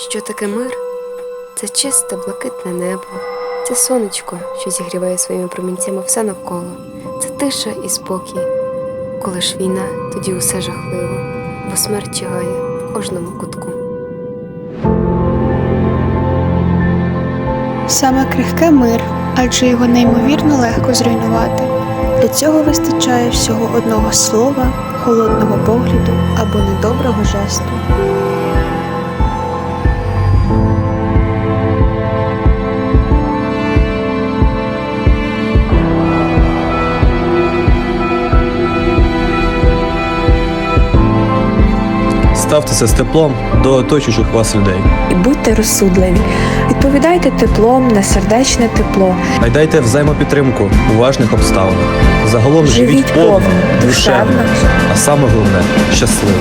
Що таке мир? Це чисте блакитне небо, це сонечко, що зігріває своїми промінцями все навколо. Це тиша і спокій. Коли ж війна, тоді усе жахливо, бо смерть чигає в кожному кутку. Саме крихке мир, адже його неймовірно легко зруйнувати. Для цього вистачає всього одного слова, холодного погляду або недоброго жесту. Ставтеся з теплом до оточуючих вас людей. і будьте розсудливі. Відповідайте теплом на сердечне тепло. Найдайте взаємопідтримку у важних обставинах. Загалом живіть, Живіть повно, душевно. а саме головне щасливо.